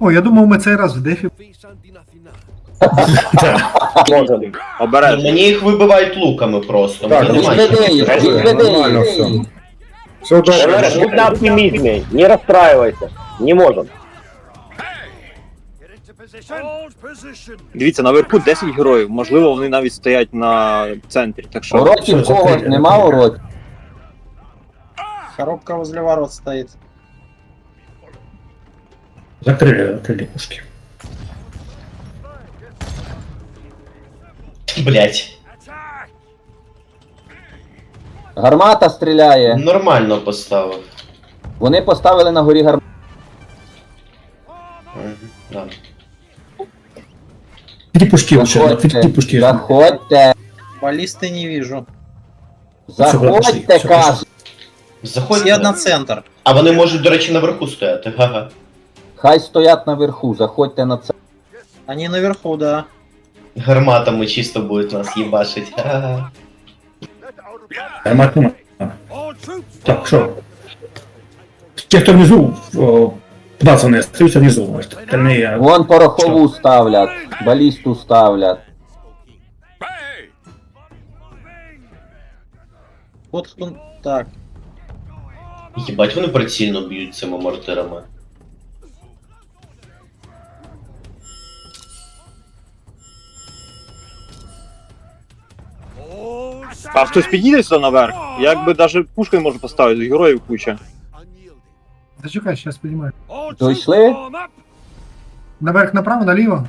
О, я думав, ми цей раз в дефі. Можемо. Обережно. Мені їх вибивають луками просто. Так, Мені немає відведи Нормально все. Все добре. будь на оптимизме, не расстраивайся. Не можем. Дивіться, наверху 10 героїв. Можливо, вони навіть стоять на центрі. Так що Уроків когось нема уроків. Коробка возле ворот стоит. Закрили, закрили пушки. Блять, Гармата стріляє. нормально поставив. Вони поставили на горі гармату. Мгм, да. Три пушки лучше, три Заходьте, пушки. заходьте, Баллисты не вижу. заходьте, все, кажу. Все Заходьте. на центр. А вони можуть, до речі, наверху стояти. Га-га. Хай стоять наверху, заходьте на це. Они наверху, да. Гарматами чисто будуть нас їбашить. Га-га. Гармат нема. Так, что? Те, кто внизу, о, названные, остаются внизу. Остальные... Вон порохову ставлять, балісту ставлять. Вот кто... Так. Їбать, вони прицільно б'ють цими мортирами. А хтось підійде сюди наверх? Я якби навіть пушкою можу поставити, героїв куча. Зачекай, сейчас понимаю. Дійшли? Наверх направо, наліво.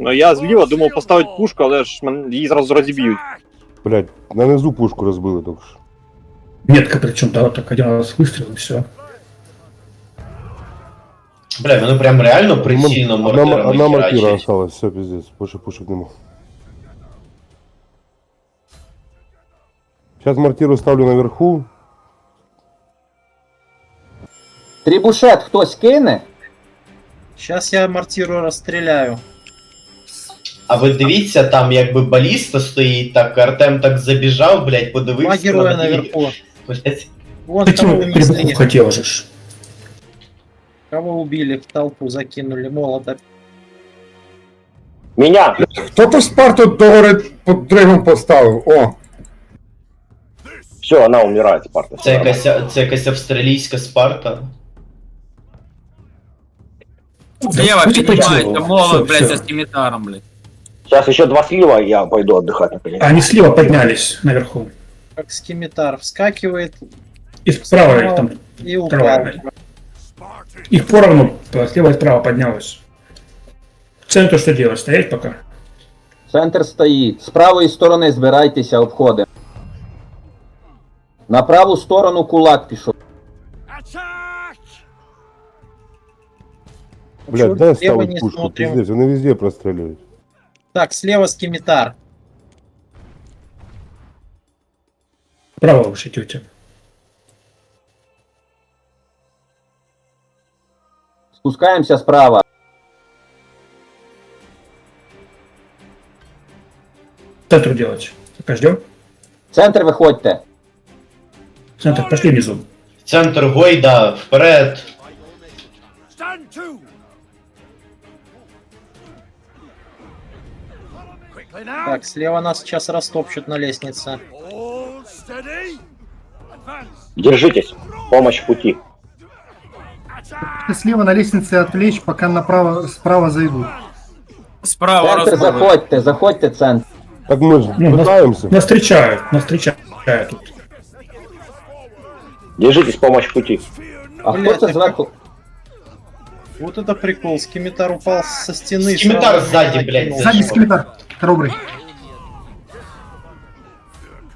Ну я зліва думав поставити пушку, але ж мен- її зразу розіб'ють. Блять, на низу пушку розбили тільки що. Метка причем, да, так один раз выстрел и все. Бля, вони прям реально прицільно Одна, мортирами одна мортира херачать. осталась, все, пиздец, больше пушек нема. Сейчас мортиру ставлю наверху. Трібушет хтось кине? Сейчас я мортиру расстреляю. А ви дивіться, там якби баліста стоїть, так Артем так забіжав, блять, Два подивився. героя на неї. наверху. Блядь. Вон кого Почему унесли. требуху хотел же? ж? Кого убили, в толпу закинули молото. Меня. Хто то Спарту догори під дригом поставив? О, Все, она умирает, Спарта. Це якась, це якась австралійська спарта. Слева Давайте поднимается пойдем. молот, Всё, блядь, всё. со скимитаром, блядь. Сейчас еще два слива, и я пойду отдыхать наконец. Они слева поднялись наверху. Как скимитар вскакивает И справа их там. и упал. Травами. Их поровну, слева и справа поднялось. Центр что делать? Стоять пока? Центр стоїть. З правої сторони збирайтеся, обходимо. на праву сторону кулак пішов. блядь, дай слева ставить не пушку, смотрим. пиздец, вони везде простреливают. Так, слева скимитар. Право уж идете. Спускаємося справа. Центр делать. Пока ждем. Центр виходьте. Центр, пошли внизу. Центр Гойда, вперед. Так, слева нас сейчас растопчут на лестнице. Держитесь. Помощь в пути. Слева на лестнице отвлечь, пока направо, справа зайдут. Справа Центр разбор. заходьте, заходьте центр. Так ми ж Ну, нас- питаємося. Нас встречают, нас встречают тут. Держитесь, помощь в пути. А Блядь, це так-? Вот это прикол. Скимитар упал со стены. Скимитар сразу сзади, накинул. блядь, Сзади скелетар, хоробрый.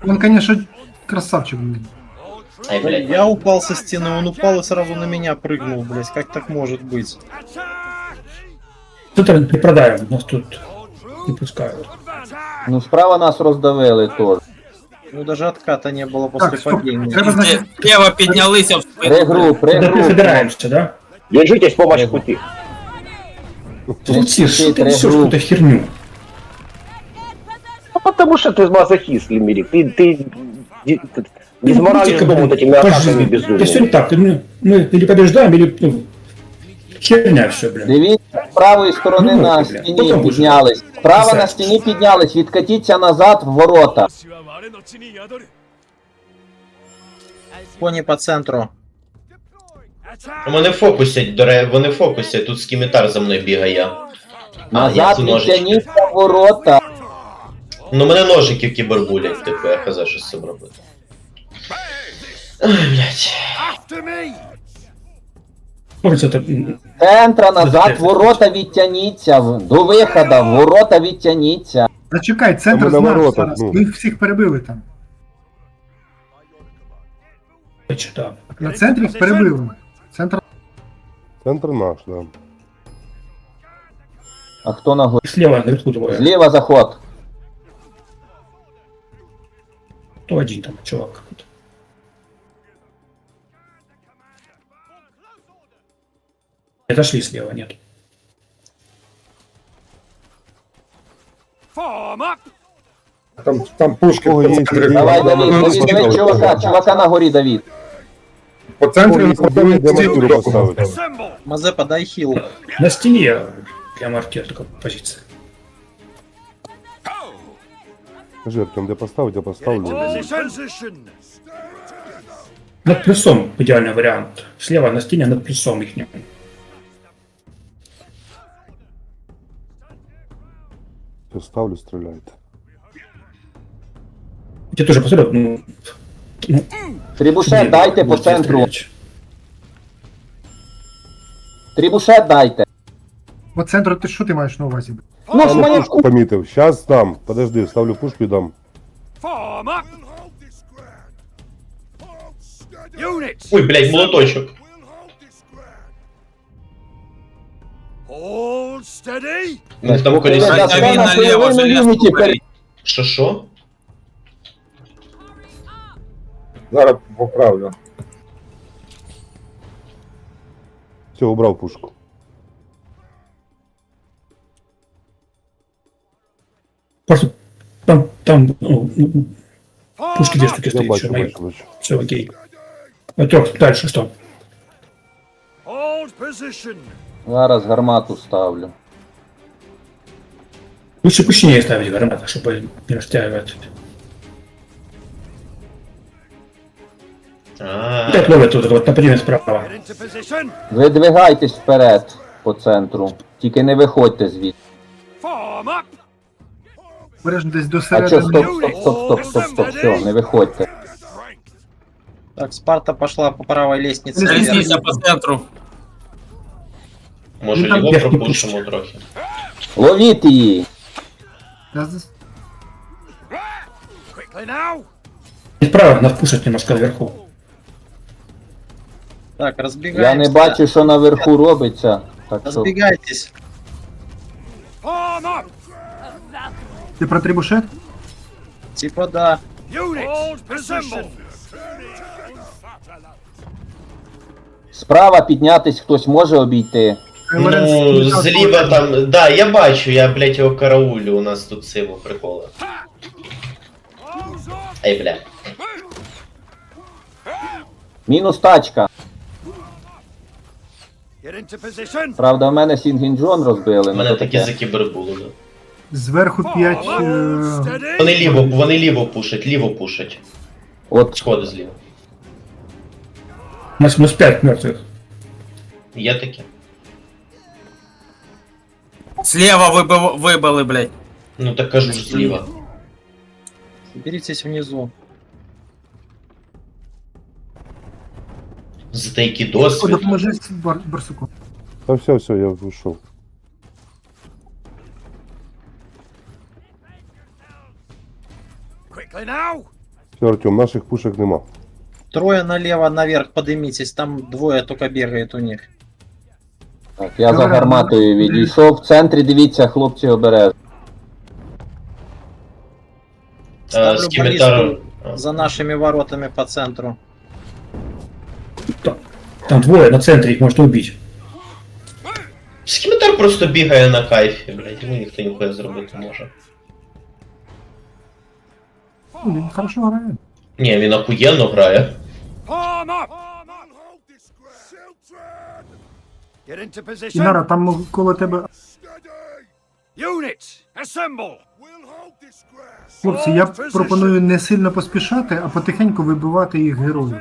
Он, конечно, красавчик, блин. Ай, блядь. Я упал со стены, он упал и сразу на меня прыгнул, блядь. Как так может быть? Центр не продаем, нас тут не пускают. Ну, справа нас роздавили теж. Ну даже отката не было после Так, стоп. падения. Треба, значить, Слева піднялися в спину. Регруп, куди регруп. прибираємося, да? Держитесь, помощь в пути. Летишь, что ты регруп. какую-то херню? Ну, потому что ты мазохист, Лимерик. Ты, ты, ты, ты не Ну, будьте-ка, дом блин, вот этими по атаками жизни. безумными. Да все не так, мы, мы или побеждаем, или ну, Херня все, блин. Дивіться, з правої сторони Ну, на бля, стіні потім піднялись. Справа на стіні піднялись, відкатіться назад в ворота. Коні по центру. Вони фокусять, до ре... вони фокусять, тут скімітар за мною бігає. А, я Назад цю ножички. в ворота. Ну мене ножики кібербулять, типу, я казав, що з цим робити. Ай, блядь. Центра назад, ворота відтягніться. До виходу, ворота відтягніться. Зачекай, центр Там на знає зараз. ну. Ми їх всіх перебили там. На центрі їх перебили. ми. Центр Центр наш, да. А хто на горі? Слева наверху. Зліва заход. То один там чувак какой-то. Отошли слева, нет. Там, там пушки Ой, по є, центрі. є. Давай, Давід, Ну, Давід, ну, Давід, чувака, чувака на горі, Давід. По центрі Ой, напевно, де стіл маркеру трьох поставити? поставили. Мазепа, дай хіл. На стене для маркера такая позиция. Скажи, Артем, де поставити, я поставлю. Над плюсом идеальный вариант. Слева на стене над плюсом их Ставлю, стріляйте. Я тоже посмотрел, ну... ну Трібушет дайте по центру. Трібушет дайте. по центру ти що ти маєш на увазі? Ну ж Я пушку помітив. Щас дам. Подожди, ставлю пушку і дам. Ой, блядь, молоточок. Ну там Поки колись. ви Дай дасте Давід на наліво, половину железку юніті бери. перед- Що що? Зараз поправлю. Все, убрав пушку. Просто там, там, ну, ну, пушки две штуки Я стоит, бачу, еще мои. бачу, бачу. Все, окей. А трех дальше что? Зараз гармату ставлю. Лучше пучнее ставить гранаты, чтобы не растягивать. А, Опять ловят тут вот нападение справа. Видвигайтесь вперед по центру. Тільки не виходьте звідси. Бережно десь до А чо, середини. стоп, стоп, стоп, стоп, стоп, стоп, все, не виходьте. Так, Спарта пошла по правой лестнице. вверх. Лестниця по центру. може Ну, там його пропушимо трохи. Ловіть її. И справа нас пушат немножко наверху. Так, разбегаемся. Я не бачу, що наверху робиться. Так що. Ти про трибушет? Типа да. справа піднятись хтось може обійти. Ну, зліва там. Да, я бачу, я, блядь, його караулю, у нас тут сиво приколи. Ай, бля. Мінус тачка. Правда, в мене Сінгінджон розбили. ну Мене то такі таке. за кібербули. да. Зверху 5. Вони ліво, вони ліво пушать, ліво пушать. От Сходи зліва. У нас, у нас пять. Є таке? Слева вибив, вибили, блядь. Ну так кажу ж зліва. Беритесь внизу. За деякий досвід. Допоможи бар- барсуку. Та все, все, я вийшов. Все, Артем, наших пушек нема. Трое налево наверх поднимитесь, там двое только бегает у них. Так, я за гарматою відійшов. В центрі дивіться, хлопці обережно. Е, Ставлю З кімітаром. за нашими воротами по центру. Там, там двое на центре, их можно убить. Скімітар просто бігає на кайфі, блядь, йому ніхто ніхуя зробити не може. Він хорошо грає. Ні, він охуєнно грає. Інара, там коло тебе. Хлопці, я пропоную не сильно поспішати, а потихеньку вибивати їх героїв.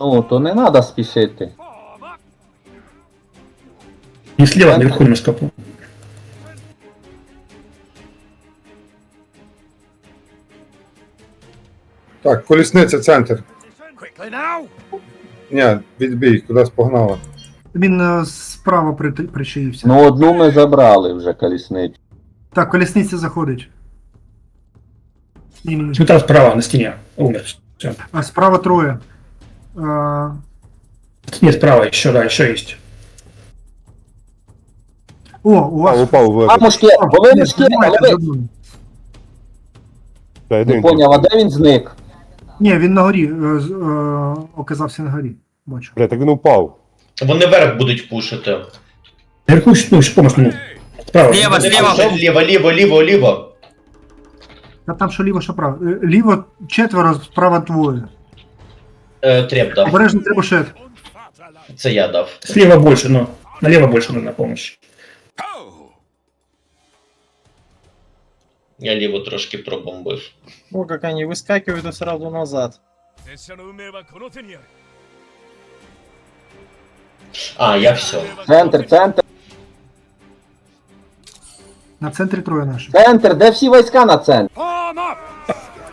Ну, то не треба спішити. Не слева, наверху по- Так, колісниця, центр. Ні, відбій, кудись погнала. Він е, справа при, причаївся. Ну, одну ми забрали вже колісницю. Так, колісниця заходить. Ні, ні, ні. Справа на стене. Умер. Все. А справа троє. А, Нет, справа еще, да, еще есть. о, у вас. упав в А, мушки, були мушки, Знімайте але ви... мною. Не поняв, а де він зник? Ні, він на горі. е, з- е, оказався на горі. Бачу. Бля, так він упав. Вони вверх будуть пушити. Наверху, ну, еще помощь, ну, справа. Слева, Вони слева. пушать Ліво, ліво, ліво, ліво. Та там що ліво, що право. Е, Ліво четверо, справа двоє. Е, треп дав. Обережно требушет. Це я дав. Слева больше, но налево больше нужна помощь. Я ліво трошки пробомбив. О, как они выскакивают и сразу назад. А, я все. Центр, центр, На центрі троє наших. центр, де всі війська на центр?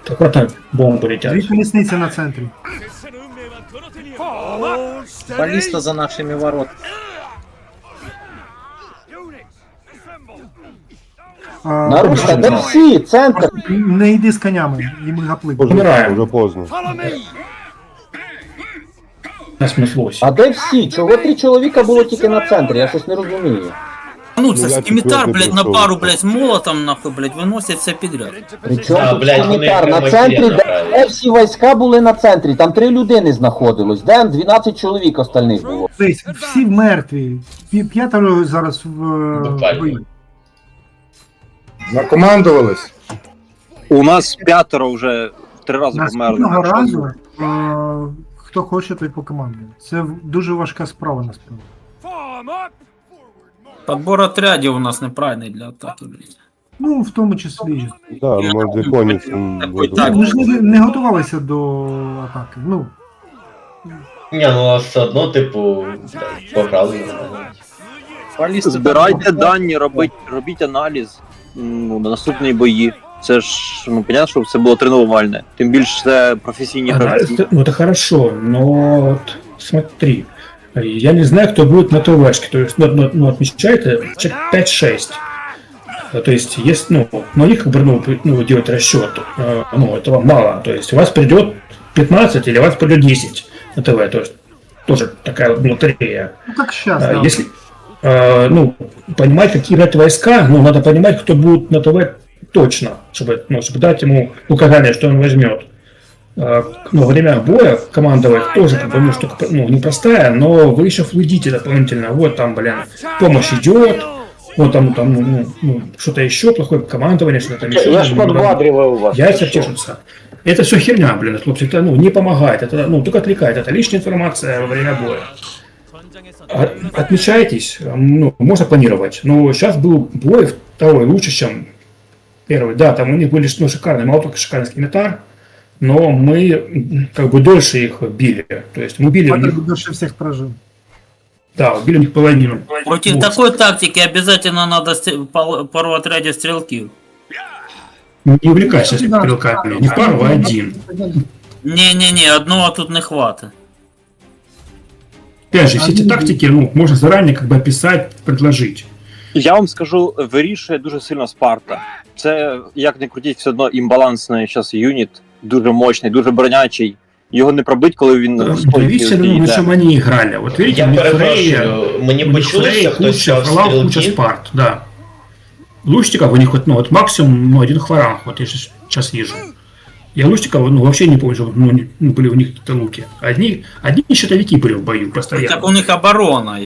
Так вот там бомбы летят. Дві колісниці на центрі. Баллиста за нашими ворот. А, Наруша, де всі? Центр. Не йди з конями, їм гапли. Умираем. поздно. А де всі? Чого три чоловіка було тільки на центрі? Я щось не розумію. Ну, це я скімітар, блядь, на пару, блядь, з молотом, нахуй, блядь, виносять все підряд. Причому А, тут блядь, вони? На прямо центрі, де, де всі війська були на центрі? Там три людини знаходилось. Де 12 чоловік остальних було? Десь всі мертві. Пі- П'ятеро зараз в е, Буквально. бої. Накомандувались. У нас п'ятеро вже три рази померли. Наступного разу, е, хто хоче, той по команді. Це дуже важка справа насправді. Подбор отрядів у нас неправильний для атаки, блядь. Ну, в тому числі. Да, може. Такий так. Ми ж не, не готувалися до атаки. Ну, Ні, ну а все одно, типу, пограли. Збирайте дані, робіть, робіть аналіз ну, на наступні бої. Це ж, ну, понятно, щоб це було тренувальне. Тим більше це професійні Анализ, гравці. это- ну это хорошо, но вот смотри, я не знаю, кто будет на ТВшке, то есть, ну, ну, ну, отмечает э, человек 5-6. Э, То есть, есть, ну, на них как бы, ну, п- ну, делать расчет, э, ну, этого мало. То есть, у вас придет 15 или у вас придет 10 на ТВ, то есть, тоже такая вот лотерея. ну як щас, А, да. Если, э, ну, понимать, какие брать войска, ну, надо понимать, кто будет на ТВ точно, чтобы, ну, чтобы дать ему указание, что он возьмет. Э, Ну, во время боя командовать тоже, как бы, ну, штука, ну, непростая, но вы еще следите дополнительно. Вот там, блин, помощь идет, вот там, там, ну, ну, ну, что-то еще, плохое командование, что-то там Я, еще. я ж ну, подбадриваю вас. Яйца чешутся. Это все херня, блин, хлопцы, это ну, не помогает, это ну, только отвлекает, это лишняя информация во время боя. А- Отмечайтесь, ну, можно планировать, но сейчас был бой второй лучше, чем первый. Да, там у них были ну, шикарные, мало только шикарный скимитар, но мы м, как бы дольше их били. То есть мы били у них, Патер дольше всіх прожив. да, убили у них половину. Против Вот. такой тактики обязательно надо сте- пол- пару отрядів стрілків. Не увлекайся стрелками, не пару, а один. Ні-ні-ні, одного тут не хватить. Опять же, все эти тактики, ну, можно заранее как бы описать, предложить. Я вам скажу, вирішує дуже сильно Спарта. Це, як не крутіть, все одно імбалансний зараз юніт, дуже мощний, дуже бронячий. Його не пробить, коли він в ну, на йде. чем они играли. Вот видите, Я перепрошую, мені У почулося, хтось куча, Фролав, куча. Спарт, да. Лучников у них вот, ну, вот максимум, ну, один хваранг, вот я сейчас вижу. Я Лучникова, ну, вообще не помню, что, ну, ну, были у них какие-то луки. Одни, одни щитовики были в бою постоянно. Так у них оборона.